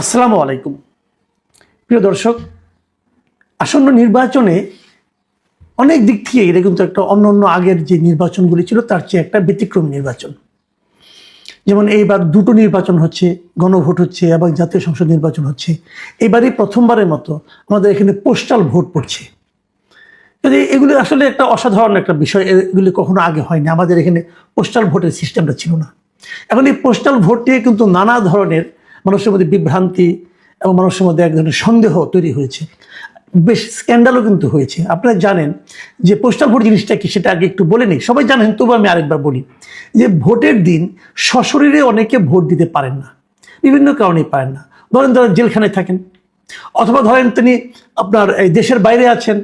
আসসালামু আলাইকুম। প্রিয় দর্শক, আসন্ন নির্বাচনে অনেক দিক থেকে এটা কিন্তু একটা অন্য অন্য আগের যে নির্বাচনগুলি ছিল, তার চেয়ে একটা ব্যতিক্রম নির্বাচন। যেমন এইবার দুটো নির্বাচন হচ্ছে, গণভোট হচ্ছে এবং জাতীয় সংসদ নির্বাচন হচ্ছে। এবারই প্রথমবারের মতো আমাদের এখানে পোস্টাল ভোট পড়ছে। যদি এগুলি আসলে একটা অসাধারণ একটা বিষয়, এগুলি কখনো আগে হয়নি। আমাদের এখানে পোস্টাল ভোটের সিস্টেমটা ছিল না। এখন এই পোস্টাল ভোট নিয়ে কিন্তু নানা ধরনের মানুষের মধ্যে বিভ্রান্তি এবং মানুষের মধ্যে এক ধরনের সন্দেহ তৈরি হয়েছে। বেশ স্ক্যান্ডালও কিন্তু হয়েছে। আপনারা জানেন যে পোস্টাল ভোট জিনিসটা কি সেটা আগে একটু বলে নিই। সবাই জানেন, তবু আমি আরেকবার বলি যে ভোটের দিন সশরীরে অনেকে ভোট দিতে পারেন না। বিভিন্ন কারণেই পারেন না। ধরেন ধরেন জেলখানায় থাকেন, অথবা ধরেন তিনি আপনার এই দেশের বাইরে আছেন,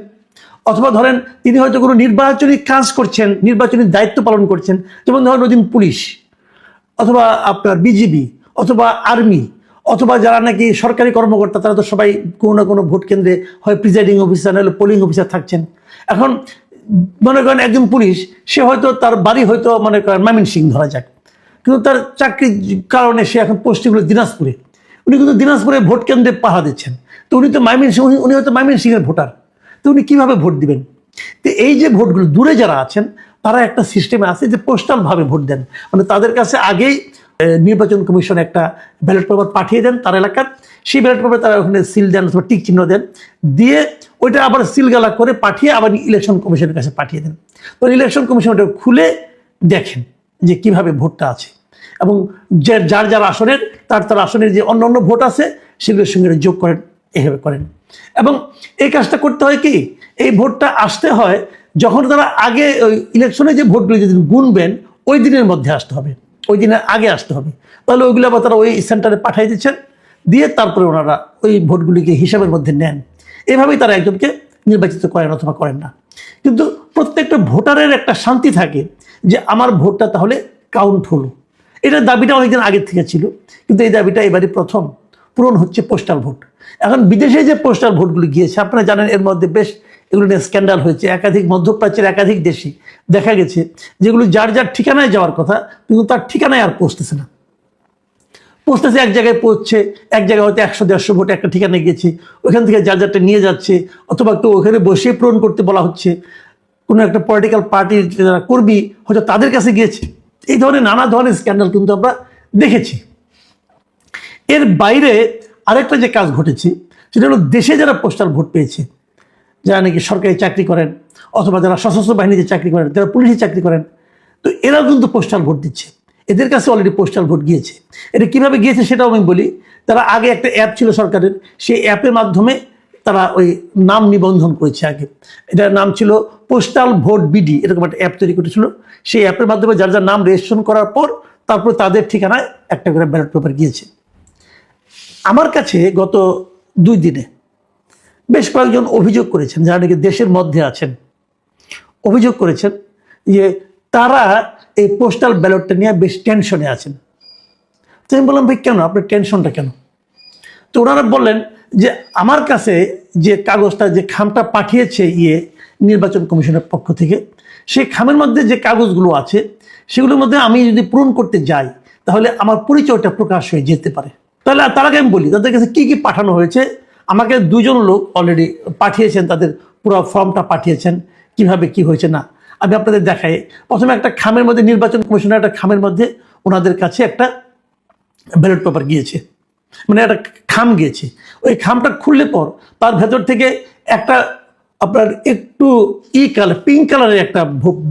অথবা ধরেন তিনি হয়তো কোনো নির্বাচনী কাজ করছেন, নির্বাচনী দায়িত্ব পালন করছেন, যেমন ধরেন ওদিন পুলিশ, অথবা আপনার বিজিবি অথবা আর্মি, অথবা যারা নাকি সরকারি কর্মকর্তা, তারা তো সবাই কোনো না কোনো ভোট কেন্দ্রে হয় প্রিজাইডিং অফিসার, নাহলে পোলিং অফিসার থাকছেন। এখন মনে করেন একজন পুলিশ, সে হয়তো তার বাড়ি হয়তো মনে করেন মামিন সিং ধরা যাক। কিন্তু তার চাকরির কারণে সে এখন পোস্টিং হলো দিনাজপুরে। উনি কিন্তু দিনাজপুরে ভোট কেন্দ্রে পাহা দিচ্ছেন। তো উনি তো মাইমিন সিং উনি- হয়তো মাইমিন সিংয়ের ভোটার। তো উনি কীভাবে ভোট দিবেন? তো এই যে ভোটগুলো, দূরে যারা আছেন, তারা একটা সিস্টেমে আছে যে পোস্টালভাবে ভোট দেন। মানে তাদের কাছে আগেই নির্বাচন কমিশন একটা ব্যালট পেপার পাঠিয়ে দেন তার এলাকার। সেই ব্যালট পেপার তারা ওখানে সিল দেন অথবা টিক চিহ্ন দেন। দিয়ে ওইটা আবার সিলগালা করে পাঠিয়ে আবার ইলেকশন কমিশনের কাছে পাঠিয়ে দেন। তো ইলেকশন কমিশন ওটা খুলে দেখেন যে কীভাবে ভোটটা আছে। এবং যে যার যার আসনের, তার তার আসনের যে অন্য অন্য ভোট আছে, সেগুলোর সঙ্গে যোগ করেন, এভাবে করেন। এবং এই কাজটা করতে হয় কি? এই ভোটটা আসতে হয় যখন তারা আগে ওই ইলেকশনে যে ভোটগুলো যেদিন গুনবেন, ওই দিনের মধ্যে আসতে হবে। ওই দিনের আগে আসতে হবে। তাহলে ওইগুলো আবার তারা ওই সেন্টারে পাঠিয়ে দিচ্ছেন, দিয়ে তারপরে ওনারা ওই ভোটগুলিকে হিসাবের মধ্যে নেন। এভাবেই তারা একজনকে নির্বাচিত করেন অথবা করেন না। কিন্তু প্রত্যেকটা ভোটারের একটা শান্তি থাকে যে আমার ভোটটা তাহলে কাউন্ট হলো। এটার দাবিটা অনেকদিন আগের থেকে ছিল, কিন্তু এই দাবিটা এবারে প্রথম, পূরণ হচ্ছে পোস্টাল ভোট এখন বিদেশে যে পোস্টাল ভোটগুলি গিয়েছে, আপনারা জানেন এর মধ্যে বেশ এগুলো নিয়ে স্ক্যান্ডাল হয়েছে। একাধিক মধ্যপ্রাচ্যের একাধিক দেশে দেখা গেছে, যেগুলো যার যার ঠিকানায় যাওয়ার কথা, কিন্তু তার ঠিকানায় আর পৌঁছতেছে না। পৌঁছতেছে এক জায়গায় পৌঁছছে, এক জায়গায় হয়তো একশো, দেড়শো ভোট একটা ঠিকানায় গেছে ওইখান থেকে যার যারটা নিয়ে যাচ্ছে, অথবা একটু ওখানে বসে পূরণ করতে বলা হচ্ছে। কোনো একটা পলিটিক্যাল পার্টির যারা কর্মী, হয়তো তাদের কাছে গিয়েছে। এই ধরনের নানা ধরনের স্ক্যান্ডাল কিন্তু আমরা দেখেছি। এর বাইরে আরেকটা যে কাজ ঘটেছে, সেটা হলো দেশে যারা পোস্টাল ভোট পেয়েছে যারা নাকি সরকারি চাকরি করেন অথবা যারা সশস্ত্র বাহিনীতে চাকরি করেন, যারা পুলিশে চাকরি করেন, তো এরাও কিন্তু পোস্টাল ভোট দিচ্ছে। এদের কাছে অলরেডি পোস্টাল ভোট গিয়েছে। এটা কীভাবে গিয়েছে সেটাও আমি বলি, তারা আগে একটা অ্যাপ ছিল সরকারের, সেই অ্যাপের মাধ্যমে তারা ওই নাম নিবন্ধন করেছে আগে। এটার নাম ছিল পোস্টাল ভোট বিডি এরকম একটা অ্যাপ তৈরি করেছিল। সেই অ্যাপের মাধ্যমে যার যার নাম রেজিস্ট্রেশন করার পর তারপর তাদের ঠিকানায় একটা করে ব্যালট পেপার গিয়েছে। আমার কাছে গত দুই দিনে বেশ কয়েকজন অভিযোগ করেছেন, যারা নাকি দেশের মধ্যে আছেন। অভিযোগ করেছেন যে তারা এই পোস্টাল ব্যালটটা নিয়ে বেশ টেনশনে আছেন। তো আমি বললাম, ভাই, কেন? আপনার টেনশনটা কেন? তো ওনারা বললেন যে, আমার কাছে যে কাগজটা, যে খামটা পাঠিয়েছে ইয়ে নির্বাচন কমিশনের পক্ষ থেকে, সেই খামের মধ্যে যে কাগজগুলো আছে, সেগুলোর মধ্যে আমি যদি পূরণ করতে যাই, তাহলে আমার পরিচয়টা প্রকাশ হয়ে যেতে পারে। তাহলে তারাকে আমি বলি, তাদের কাছে কী কী পাঠানো হয়েছে আমাকে দুজন লোক অলরেডি পাঠিয়েছেন, তাদের পুরো ফর্মটা পাঠিয়েছেন। কীভাবে কি হয়েছে না, আমি আপনাদের দেখাই। প্রথমে একটা খামের মধ্যে, নির্বাচন কমিশনের একটা খামের মধ্যে ওনাদের কাছে একটা ব্যালট পেপার গিয়েছে। মানে একটা খাম গিয়েছে। ওই খামটা খুললে পর তার ভেতর থেকে একটা আপনার একটু ই কালার পিঙ্ক কালারের একটা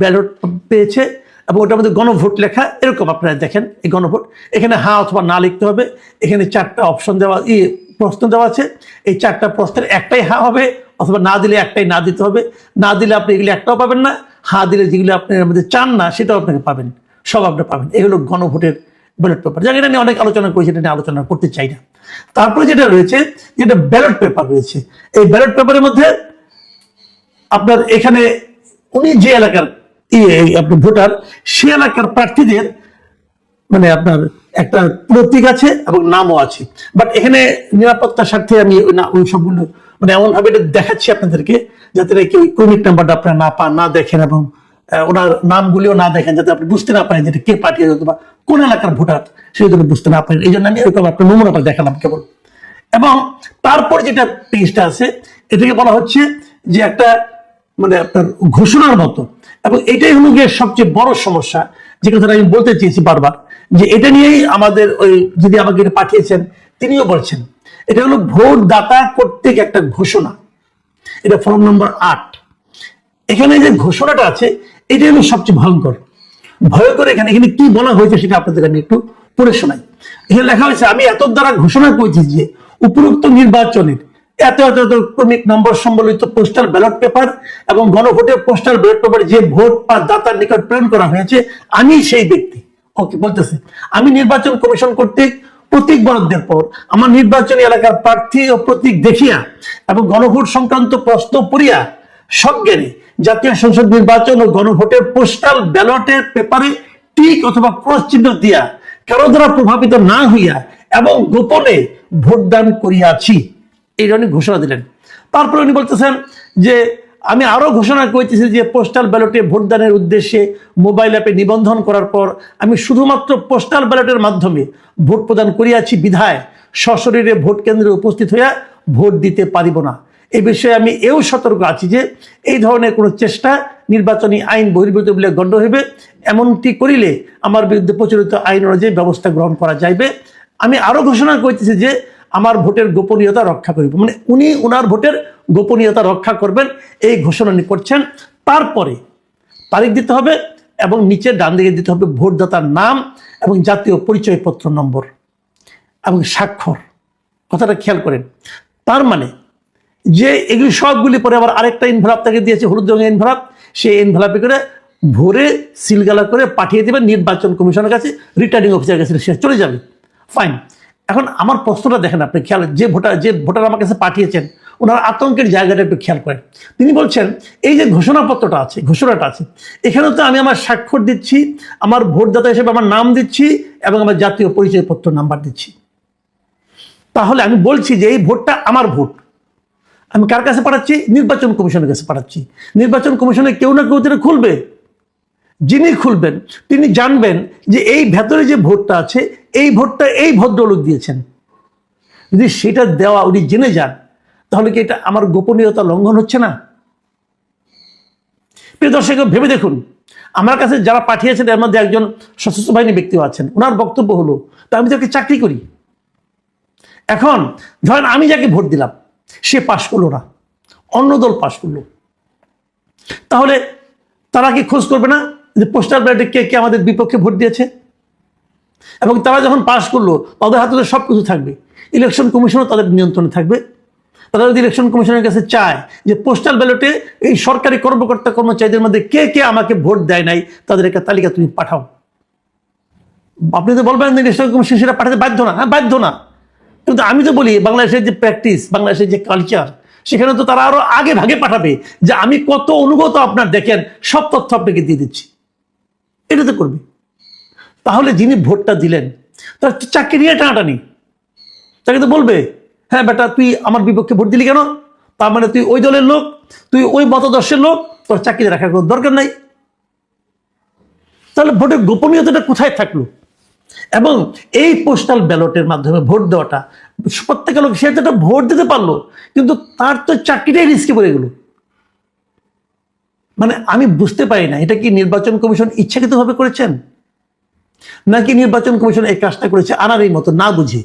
ব্যালট পেয়েছে এবং ওটার মধ্যে গণভোট লেখা, এরকম আপনারা দেখেন এই গণভোট। এখানে হ্যাঁ অথবা না লিখতে হবে। এখানে চারটা অপশন দেওয়া, ই প্রশ্ন দেওয়া আছে, এই চারটা প্রশ্নের একটাই হ্যাঁ হবে, অথবা না দিলে একটাই না দিতে হবে। না দিলে আপনি এগুলি একটাও পাবেন না হ্যাঁ দিলে যেগুলো আপনি মধ্যে চান না, সেটাও আপনাকে পাবেন, সব আপনি পাবেন। এই হলো গণভোটের ব্যালট পেপার জানি এটা অনেক আলোচনা করেছি, এটা নিয়ে আলোচনা করতে চাই না। তারপরে যেটা রয়েছে, যেটা ব্যালট পেপার রয়েছে, এই ব্যালট পেপারের মধ্যে আপনার এখানে উনি যে এলাকার ইয়ে আপনার ভোটার, সে এলাকার প্রার্থীদের মানে আপনার একটা প্রতীক আছে এবং নামও আছে। বাট এখানে নিরাপত্তার স্বার্থে আমি ওই সবগুলো মানে এমন ভাবে এটা দেখাচ্ছি আপনাদেরকে যাতে ওই ক্রমিক নাম্বারটা আপনারা না পান না দেখেন এবং ওনার নামগুলিও না দেখেন যাতে আপনি বুঝতে না পারেন যে এটা কে পাঠিয়ে যেত বা কোন এলাকার ভোটার সেটা যেন বুঝতে না পারেন। এই জন্য আমি এরকম আপনার নমুনাটা দেখালাম কেবল। এবং তারপর যেটা পেজটা আছে, এটাকে বলা হচ্ছে যে একটা মানে আপনার ঘোষণার মতো। এবং এটাই হলো গিয়ে সবচেয়ে বড় সমস্যা। যে কথাটা আমি বলতে চেয়েছি বারবার যে এটা নিয়েই আমাদের ওই যদি আমাকে এটা পাঠিয়েছেন, তিনিও বলছেন, এটা হলো ভোট দাতা কর্তৃক একটা ঘোষণা। এটা ফর্ম নম্বর আট। এখানে যে ঘোষণাটা আছে এটা হলো সবচেয়ে ভয়ঙ্কর। ভয়ঙ্কর এখানে এখানে কি বলা হয়েছে সেটা আপনাদের আমি একটু পড়ে শোনাই। এখানে লেখা হয়েছে, আমি এত দ্বারা ঘোষণা করেছি যে উপরোক্ত নির্বাচনের এত এত এত ক্রমিক নম্বর সম্বলিত পোস্টাল ব্যালট পেপার এবং গণভোটের পোস্টাল ব্যালট পেপার যে ভোট বা দাতার নিকট প্রেরণ করা হয়েছে, আমি সেই ব্যক্তি। ওকে বলতেছে। আমি নির্বাচন কমিশন কর্তৃক প্রতীক বরাদ্দের পর আমার নির্বাচনী এলাকার প্রার্থী ও প্রতীক দেখিয়া এবং গণভোট সংক্রান্ত প্রশ্ন পড়িয়া সজ্ঞানে জাতীয় সংসদ নির্বাচন ও গণভোটের পোস্টাল ব্যালটের পেপারে টিক অথবা ক্রস চিহ্ন দিয়া কারও দ্বারা প্রভাবিত না হইয়া এবং গোপনে ভোটদান করিয়াছি। এই উনি ঘোষণা দিলেন। তারপরে উনি বলতেছেন যে আমি আরও ঘোষণা করেছি যে পোস্টাল ব্যালটে ভোটদানের উদ্দেশ্যে মোবাইল অ্যাপে নিবন্ধন করার পর আমি শুধুমাত্র পোস্টাল ব্যালটের মাধ্যমে ভোট প্রদান করিয়াছি বিধায়, সশরীরে ভোট কেন্দ্রে উপস্থিত হইয়া ভোট দিতে পারিব না। এ বিষয়ে আমি এও সতর্ক আছি যে এই ধরনের কোনো চেষ্টা নির্বাচনী আইন বহির্ভূত বলে গণ্য হইবে, এমনটি করিলে আমার বিরুদ্ধে প্রচলিত আইন অনুযায়ী ব্যবস্থা গ্রহণ করা যাইবে। আমি আরও ঘোষণা করতেছি যে আমার ভোটের গোপনীয়তা রক্ষা করিব। মানে উনি ওনার ভোটের গোপনীয়তা রক্ষা করবেন, এই ঘোষণা করছেন। তারপরে তারিখ দিতে হবে এবং নিচে ডান দিকে দিতে হবে ভোটদাতার নাম এবং জাতীয় পরিচয়পত্র নম্বর এবং স্বাক্ষর। কথাটা খেয়াল করেন। তার মানে যে এগুলি সবগুলি পরে আবার আরেকটা ইনভেলাপ তাকে দিয়েছে, হলুদ রঙের ইনভেলাপ সেই ইনভেলাপে করে ভরে সিলগালা করে পাঠিয়ে দেবেন, নির্বাচন কমিশনের কাছে রিটার্নিং অফিসারের কাছে, সে চলে যাবে। ফাইন এখন আমার প্রশ্নটা দেখেন আপনি, খেয়াল, যে ভোটার যে ভোটার আমার কাছে পাঠিয়েছেন ওনার আতঙ্কের জায়গাটা একটু খেয়াল করেন। তিনি বলছেন, এই যে ঘোষণাপত্রটা আছে, ঘোষণাটা আছে এখানে তো আমি আমার স্বাক্ষর দিচ্ছি, আমার ভোটদাতা হিসেবে আমার নাম দিচ্ছি এবং আমার জাতীয় পরিচয়পত্র নাম্বার দিচ্ছি। তাহলে আমি বলছি যে এই ভোটটা আমার ভোট। আমি কার কাছে পাঠাচ্ছি? নির্বাচন কমিশনের কাছে পাঠাচ্ছি। নির্বাচন কমিশনে কেউ না কেউ তিনি খুলবে। যিনি খুলবেন, তিনি জানবেন যে এই ভেতরে যে ভোটটা আছে, এই ভোটটা এই ভদ্রলোক দিয়েছেন। যদি সেটা দেওয়া উনি জেনে যান তাহলে কি এটা আমার গোপনীয়তা লঙ্ঘন হচ্ছে না? প্রিয় দর্শক, ভেবে দেখুন, আমার কাছে যারা পাঠিয়েছেন, এর মধ্যে একজন সশস্ত্র বাহিনী ব্যক্তিও আছেন। ওনার বক্তব্য হলো, তা আমি তাকে চাকরি করি। এখন, ধরেন আমি যাকে ভোট দিলাম, সে পাশ করল না, অন্য দল পাশ করল। তাহলে তারা কি খোঁজ করবে না যে পোস্টার ব্যালটে কে কে আমাদের বিপক্ষে ভোট দিয়েছে? এবং তারা যখন পাশ করল, তাদের হাতে সব কিছু থাকবে। ইলেকশন কমিশনও তাদের নিয়ন্ত্রণে থাকবে। তারা যদি ইলেকশন কমিশনের কাছে চায় যে পোস্টাল ব্যালটে এই সরকারি কর্মকর্তা কর্মচারীদের মধ্যে কে কে আমাকে ভোট দেয় নাই, তাদের একটা তালিকা তুমি পাঠাও। আপনি তো বলবেন ইলেকশন কমিশন সেটা পাঠাতে বাধ্য না। হ্যাঁ বাধ্য না। কিন্তু আমি তো বলি, বাংলাদেশের যে প্র্যাকটিস বাংলাদেশের যে কালচার সেখানে তো তারা আরও আগে ভাগে পাঠাবে যে আমি কত অনুগত আপনার দেখেন, সব তথ্য আপনাকে দিয়ে দিচ্ছি। এটা তো করবে। তাহলে যিনি ভোটটা দিলেন, তার চাকরি নিয়ে টানাটানি। তাকে তো বলবে হ্যাঁ বেটা, তুই আমার বিপক্ষে ভোট দিলি কেন? তার মানে তুই ওই দলের লোক, তুই ওই মতাদর্শের লোক, তোর চাকরি রাখার কোনো দরকার নাই। তাহলে ভোটের গোপনীয়তাটা কোথায় থাকল? এবং এই পোস্টাল ব্যালটের মাধ্যমে ভোট দেওয়াটা প্রত্যেক লোক সে একটা ভোট দিতে পারল, কিন্তু তার তো চাকরিটাই রিস্কে পড়ে গেল। মানে আমি বুঝতে পারি না, এটা কি নির্বাচন কমিশন ইচ্ছাকৃতভাবে করেছেন? নাকি নির্বাচন কমিশন এই কাজটা করেছে আনারই মতো, না বুঝে?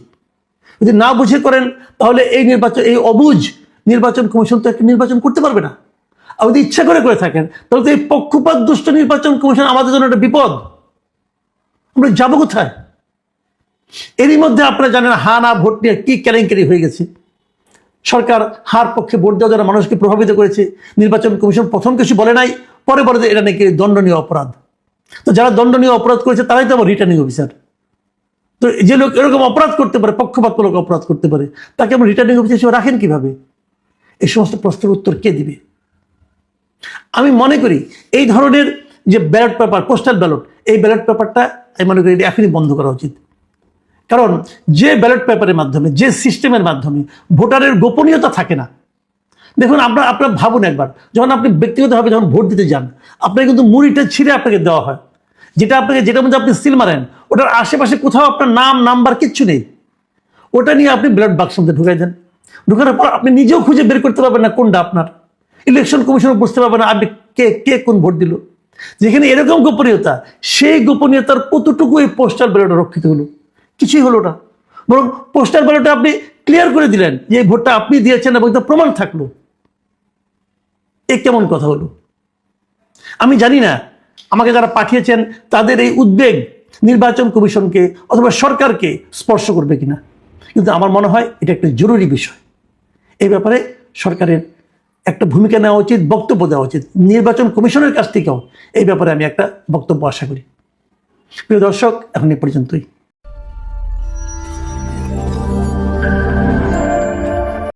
যদি না বুঝে করেন, তাহলে এই নির্বাচন, এই অবুঝ নির্বাচন কমিশন তো একটা নির্বাচন করতে পারবে না। আর যদি ইচ্ছা করে করে থাকেন, তাহলে তো এই পক্ষপাত দুষ্ট নির্বাচন কমিশন আমাদের জন্য একটা বিপদ। আমরা যাব কোথায়? এরই মধ্যে আপনারা জানেন, হা না ভোট নিয়ে কি কেলেঙ্কারি হয়ে গেছে। সরকার হার পক্ষে ভোট দেওয়া যারা মানুষকে প্রভাবিত করেছে। নির্বাচন কমিশন প্রথম কিছু বলে নাই, পরে যে এটা নাকি দণ্ডনীয় অপরাধ। তো যারা দণ্ডনীয় অপরাধ করেছে, তারাই তো আমার রিটার্নিং অফিসার তো যে লোক এরকম অপরাধ করতে পারে, পক্ষপাতমূলক অপরাধ করতে পারে, তাকে আমরা রিটার্নিং অফিসার হিসেবে রাখেন কীভাবে? এই সমস্ত প্রশ্নের উত্তর কে দিবে? আমি মনে করি এই ধরনের যে ব্যালট পেপার পোস্টাল ব্যালট এই ব্যালট পেপারটা আমি মনে করি এটা এখনই বন্ধ করা উচিত। কারণ যে ব্যালট পেপারের মাধ্যমে, যে সিস্টেমের মাধ্যমে ভোটারের গোপনীয়তা থাকে না। দেখুন, আপনার আপনার ভাবুন একবার, যখন আপনি ব্যক্তিগতভাবে যখন ভোট দিতে যান, আপনাকে কিন্তু মুড়িটা ছিঁড়ে আপনাকে দেওয়া হয়। যেটা আপনাকে, যেটার মধ্যে আপনি সিল মারেন, ওটার আশেপাশে কোথাও আপনার নাম নাম্বার কিচ্ছু নেই। ওটা নিয়ে আপনি ব্যালট বাক্সের মধ্যে ঢুকাই দেন। ঢুকানোর পর আপনি নিজেও খুঁজে বের করতে পারবেন না কোনটা আপনার। ইলেকশন কমিশন বুঝতে পারবেন না আপনি কে কে কোন ভোট দিল। যেখানে এরকম গোপনীয়তা, সেই গোপনীয়তার কতটুকু এই পোস্টাল ব্যালটে রক্ষিত হলো? কিছুই হলো না। বরং পোস্টাল ব্যালটে আপনি ক্লিয়ার করে দিলেন যে ভোটটা আপনি দিয়েছেন এবং তার প্রমাণ থাকল। এ কেমন কথা হলো? আমি জানি না আমাকে যারা পাঠিয়েছেন, তাদের এই উদ্বেগ নির্বাচন কমিশনকে অথবা সরকারকে স্পর্শ করবে কিনা? কিন্তু আমার মনে হয় এটা একটা জরুরি বিষয়। এই ব্যাপারে সরকারের একটা ভূমিকা নেওয়া উচিত, বক্তব্য দেওয়া উচিত। নির্বাচন কমিশনের কাছ থেকেও এই ব্যাপারে আমি একটা বক্তব্য আশা করি। প্রিয় দর্শক, এখন এ পর্যন্তই।